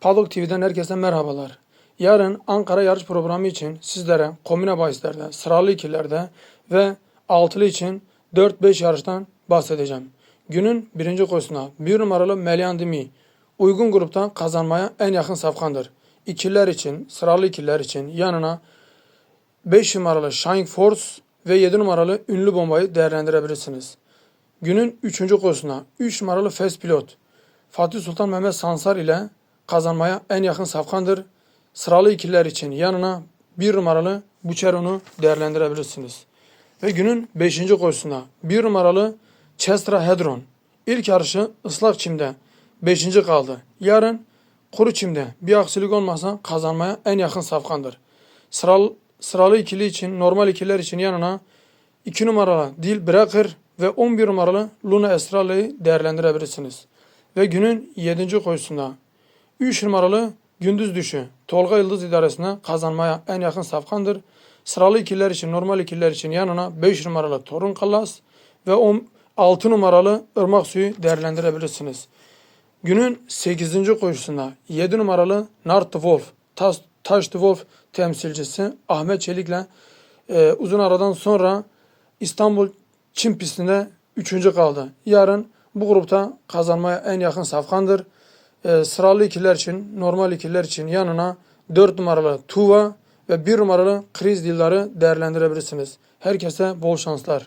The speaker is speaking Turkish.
Padok TV'den herkese merhabalar. Yarın Ankara yarış programı için sizlere kombine bahislerde, sıralı ikilerde ve altılı için 4-5 yarıştan bahsedeceğim. Günün birinci koşusuna bir numaralı Melian Dimi uygun gruptan kazanmaya en yakın safkandır. İkililer için, sıralı ikililer için yanına 5 numaralı Shine Force ve 7 numaralı ünlü bombayı değerlendirebilirsiniz. Günün 3. koşusuna 3 numaralı Fast Pilot Fatih Sultan Mehmet Sansar ile kazanmaya en yakın safkandır. Sıralı ikililer için yanına 1 numaralı Bucheron'u değerlendirebilirsiniz. Ve günün 5. koşusuna 1 numaralı Chestra Hedron. İlk yarışı ıslak çimde 5. kaldı. Yarın kuru çimde bir aksilik olmazsa kazanmaya en yakın safkandır. Sıralı, sıralı ikili için, normal ikililer için yanına 2 numaralı Dil Breaker ve 11 numaralı Luna Estrella'yı değerlendirebilirsiniz. Ve günün 7. koşusunda 3 numaralı Gündüz Düşü Tolga Yıldız idaresine kazanmaya en yakın safkandır. Sıralı ikililer için, normal ikililer için yanına 5 numaralı Torun Kallas ve 6 numaralı Irmak Suyu değerlendirebilirsiniz. Günün 8. koşusunda 7 numaralı Nart Wolf, Taş, Taş Wolf temsilcisi Ahmet Çelik'le e, uzun aradan sonra İstanbul Çin pistinde 3. kaldı. Yarın bu grupta kazanmaya en yakın safkandır. E, sıralı ikiler için, normal ikiler için yanına 4 numaralı Tuva ve 1 numaralı Kriz Dildar'ı değerlendirebilirsiniz. Herkese bol şanslar.